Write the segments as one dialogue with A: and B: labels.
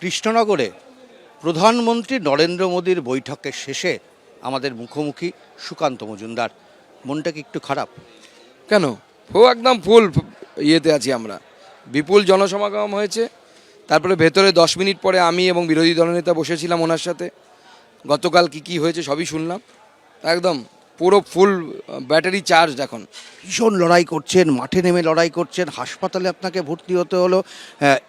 A: কৃষ্ণনগরে প্রধানমন্ত্রী নরেন্দ্র মোদীর বৈঠকের শেষে আমাদের মুখোমুখি সুকান্ত মজুমদার। মনটা কি একটু খারাপ?
B: কেন? ও একদম ফুল ইয়েতে আছি আমরা। বিপুল জনসমাগম হয়েছে। তারপরে ভেতরে দশ মিনিট পরে আমি এবং বিরোধী দলনেতা বসেছিলাম ওনার সাথে। গতকাল কি কি হয়েছে সবই শুনলাম। একদম পুরো ফুল ব্যাটারি চার্জ এখন
A: ভীষণ লড়াই করছেন মাঠে নেমে লড়াই করছেন হাসপাতালে আপনাকে ভর্তি হতে হলো।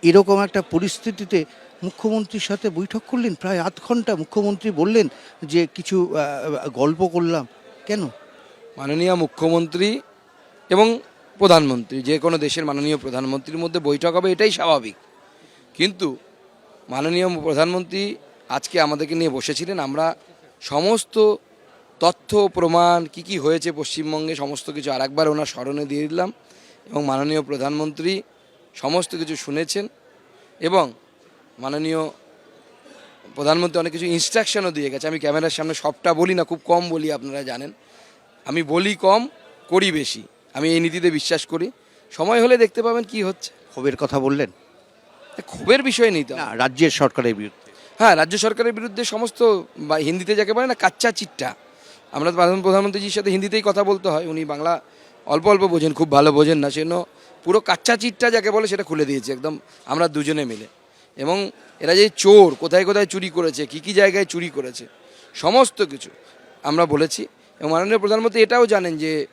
A: এরকম একটা পরিস্থিতিতে মুখ্যমন্ত্রীর সাথে বৈঠক করলেন প্রায় আধ ঘণ্টা মুখ্যমন্ত্রী বললেন যে কিছু গল্প করলাম। কেন?
B: মাননীয় মুখ্যমন্ত্রী এবং প্রধানমন্ত্রী যে কোনো দেশের মাননীয় প্রধানমন্ত্রীর মধ্যে বৈঠক হবে এটাই স্বাভাবিক। কিন্তু মাননীয় প্রধানমন্ত্রী আজকে আমাদেরকে নিয়ে বসেছিলেন আমরা সমস্ত তথ্য প্রমাণ কি কি হয়েছে পশ্চিমবঙ্গে সমস্ত কিছু আরেকবার ওনার স্মরণে দিয়ে দিলাম এবং মাননীয় প্রধানমন্ত্রী সমস্ত কিছু শুনেছেন এবং মাননীয় প্রধানমন্ত্রী অনেক কিছু ইনস্ট্রাকশনও দিয়ে গেছে। আমি ক্যামেরার সামনে সবটা বলি না খুব কম বলি আপনারা জানেন। আমি বলি কম করি বেশি। আমি এই নীতিতে বিশ্বাস করি। সময় হলে দেখতে পাবেন কি হচ্ছে।
A: ক্ষোভের কথা বললেন?
B: ক্ষোভের বিষয় নেই তো।
A: রাজ্যের সরকারের বিরুদ্ধে।
B: হ্যাঁ রাজ্য সরকারের বিরুদ্ধে সমস্ত বা হিন্দিতে যাকে বলে না কাচ্চা চিট্টা। আমরা প্রধান- প্রধানমন্ত্রীজির সাথে হিন্দিতেই কথা বলতে হয় উনি বাংলা অল্প অল্প বোঝেন খুব ভালো বোঝেন না সেজন্য পুরো কাচ্চা চিট্টা যাকে বলে সেটা খুলে দিয়েছে একদম আমরা দুজনে মিলে। এবং এরা যে চোর কোথায় কোথায় চুরি করেছে কি কি জায়গায় চুরি করেছে সমস্ত কিছু আমরা বলেছি। এবং মাননীয় প্রধানমন্ত্রী এটাও জানেন যে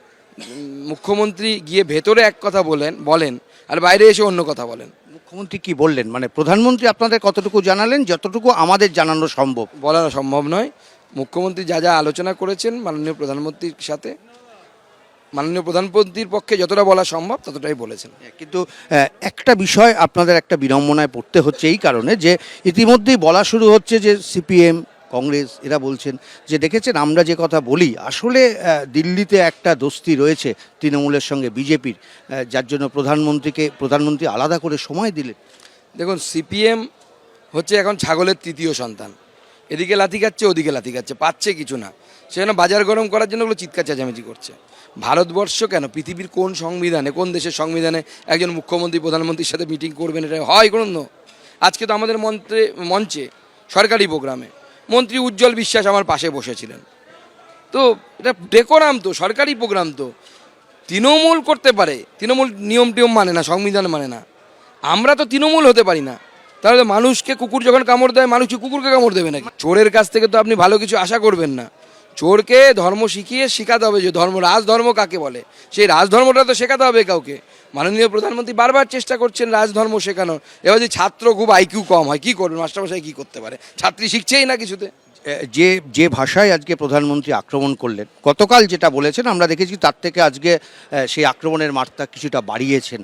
B: মুখ্যমন্ত্রী গিয়ে ভেতরে এক কথা বলেন বলেন আর বাইরে এসে অন্য কথা বলেন।
A: মুখ্যমন্ত্রী কি বললেন? মানে প্রধানমন্ত্রী আপনাদের কতটুকু জানালেন যতটুকু আমাদের জানানো সম্ভব?
B: বলা সম্ভব নয়। মুখ্যমন্ত্রী যা যা আলোচনা করেছেন মাননীয় প্রধানমন্ত্রীর সাথে মাননীয় প্রধানমন্ত্রীর পক্ষে যতটা বলা সম্ভব ততটাই বলেছেন।
A: কিন্তু একটা বিষয় আপনাদের একটা বিড়ম্বনায় পড়তে হচ্ছে এই কারণে যে ইতিমধ্যেই বলা শুরু হচ্ছে যে সিপিএম কংগ্রেস এরা বলছেন যে দেখেছেন আমরা যে কথা বলি আসলে দিল্লিতে একটা দোস্তি রয়েছে তৃণমূলের সঙ্গে বিজেপির যার জন্য প্রধানমন্ত্রীকে প্রধানমন্ত্রী আলাদা করে সময় দিলেন।
B: দেখুন সিপিএম হচ্ছে এখন ছাগলের তৃতীয় সন্তান। এদিকে লাথি খাচ্ছে, ওদিকে লাথি খাচ্ছে, পাচ্ছে কিছু না। সেজন্য বাজার গরম করার জন্য ওগুলো চিৎকার চেঁচামেচি করছে। ভারতবর্ষ কেন? পৃথিবীর কোন সংবিধানে, কোন দেশের সংবিধানে একজন মুখ্যমন্ত্রী, প্রধানমন্ত্রীর সাথে মিটিং করবেন এটা হয় কোনো আজকে তো আমাদের মন্ত্রে, মঞ্চে, সরকারি প্রোগ্রামে মন্ত্রী উজ্জ্বল বিশ্বাস আমার পাশে বসেছিলেন। তো এটা ডেকোরাম তো, সরকারি প্রোগ্রাম তো। তৃণমূল করতে পারে, তৃণমূল নিয়ম টিয়ম মানে না, সংবিধান মানে না। আমরা তো তৃণমূল হতে পারি না। তাহলে মানুষকে কুকুর যখন কামড় দেয়, মানুষ কি কুকুরকে কামড় দেবে নাকি? চোরের কাছ থেকে তো আপনি ভালো কিছু আশা করবেন না। চোরকে ধর্ম শিখিয়ে শেখাতে হবে যে ধর্ম রাজধর্ম কাকে বলে? সেই রাজধর্মটা তো শেখাতে হবে কাউকে। মাননীয় প্রধানমন্ত্রী বারবার চেষ্টা করছেন রাজধর্ম শেখানোর। এবার যদি ছাত্র খুব আইকিউ কম হয়, কি করবেন? মাস্টারমশাই কি করতে পারে? ছাত্রী শিখছেই না কিছুতে।
A: যে যে ভাষায় আজকে প্রধানমন্ত্রী আক্রমণ করলেন, গতকাল যেটা বলেছেন, আমরা দেখেছি তার থেকে আজকে সেই আক্রমণের মাত্রা কিছুটা বাড়িয়েছেন।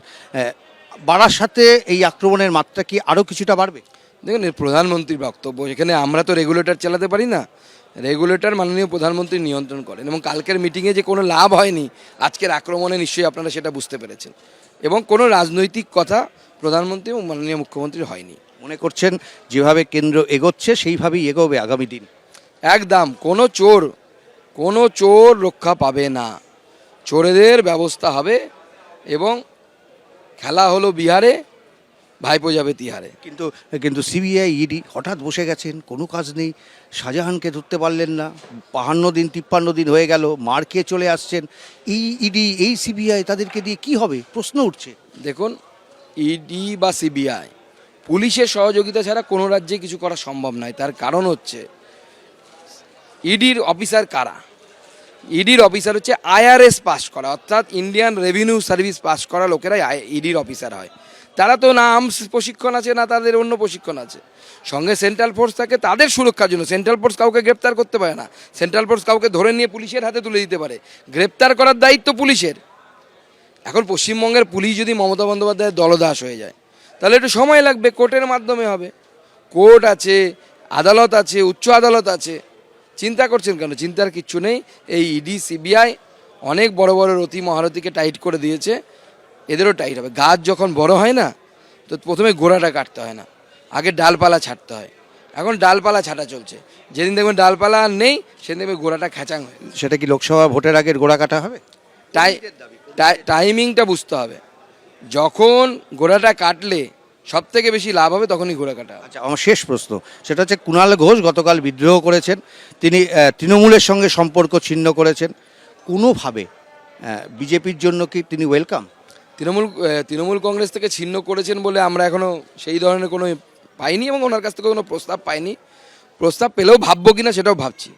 A: বাড়ার সাথে এই আক্রমণের মাত্রা কি আরও কিছুটা বাড়বে?
B: দেখুন এর প্রধানমন্ত্রীর বক্তব্য এখানে আমরা তো রেগুলেটর চালাতে পারি না। রেগুলেটর মাননীয় প্রধানমন্ত্রী নিয়ন্ত্রণ করেন এবং কালকের মিটিংয়ে যে কোনো লাভ হয়নি আজকের আক্রমণে নিশ্চয়ই আপনারা সেটা বুঝতে পেরেছেন। এবং কোনো রাজনৈতিক কথা প্রধানমন্ত্রী এবং মাননীয় মুখ্যমন্ত্রীর হয়নি।
A: মনে করছেন যেভাবে কেন্দ্র এগোচ্ছে সেইভাবেই এগোবে আগামী দিন?
B: একদম কোনো চোর কোনো চোর রক্ষা পাবে না। চোরেদের ব্যবস্থা হবে এবং খেলা হলো বিহারে ভাইপো যাবে তিহারে।
A: কিন্তু কিন্তু সিবিআই ইডি হঠাৎ বসে গেছেন কোনো কাজ নেই শাহজাহানকে ধরতে পারলেন না বাহান্ন দিন তিপ্পান্ন দিন হয়ে গেল মার খেয়ে চলে আসছেন। এই ইডি এই সিবিআই তাদেরকে দিয়ে কি হবে? প্রশ্ন উঠছে।
B: দেখুন ইডি বা সিবিআই পুলিশের সহযোগিতা ছাড়া কোনো রাজ্যে কিছু করা সম্ভব নয়। তার কারণ হচ্ছে ইডির অফিসার কারা? ইডির অফিসার হচ্ছে আইআরএস পাস করা, অর্থাৎ ইন্ডিয়ান রেভিনিউ সার্ভিস পাস করা লোকেরাই ইডির অফিসার হয়। তারা তো না আর্মস প্রশিক্ষণ আছে, না তাদের অন্য প্রশিক্ষণ আছে। সঙ্গে সেন্ট্রাল ফোর্স থাকে, তাদের সুরক্ষার জন্য। সেন্ট্রাল ফোর্স কাউকে গ্রেপ্তার করতে পারে না। সেন্ট্রাল ফোর্স কাউকে ধরে নিয়ে পুলিশের হাতে তুলে দিতে পারে। গ্রেপ্তার করার দায়িত্ব পুলিশের। এখন পশ্চিমবঙ্গের পুলিশ যদি মমতা বন্দ্যোপাধ্যায়ের দলদাস হয়ে যায়, তাহলে একটু সময় লাগবে, কোর্টের মাধ্যমে হবে। কোর্ট আছে, আদালত আছে, উচ্চ আদালত আছে। চিন্তা করছেন কেন? চিন্তার কিচ্ছু নেই। এই ইডি সিবিআই অনেক বড় বড় রতি মহারথীকে টাইট করে দিয়েছে। এদেরও টাইট হবে। গাছ যখন বড় হয় না তো প্রথমে গোড়াটা কাটতে হয় না। আগে ডালপালা ছাড়তে হয়। এখন ডালপালা ছাটা চলছে। যেদিন দেখবেন ডালপালা আর নেই সেদিন দেখবে গোড়াটা খেঁচাং হয়
A: সেটা কি লোকসভা ভোটের আগের গোড়া কাটা হবে?
B: টাই টাই- টাইমিংটা বুঝতে হবে। যখন গোড়াটা কাটলে সব থেকে বেশি লাভ হবে তখনই ঘোরা কাটা
A: আচ্ছা আমার শেষ প্রশ্ন। সেটা হচ্ছে কুণাল ঘোষ গতকাল বিদ্রোহ করেছেন। তিনি তৃণমূলের সঙ্গে সম্পর্ক ছিন্ন করেছেন। কোনোভাবে বিজেপির জন্য কি তিনি ওয়েলকাম?
B: তৃণমূল তৃণমূল কংগ্রেস থেকে ছিন্ন করেছেন বলে আমরা এখনও সেই ধরনের কোনো পাইনি এবং ওনার কাছ থেকে কোনো প্রস্তাব পাইনি। প্রস্তাব পেলেও ভাববো কিনা সেটাও ভাবছি।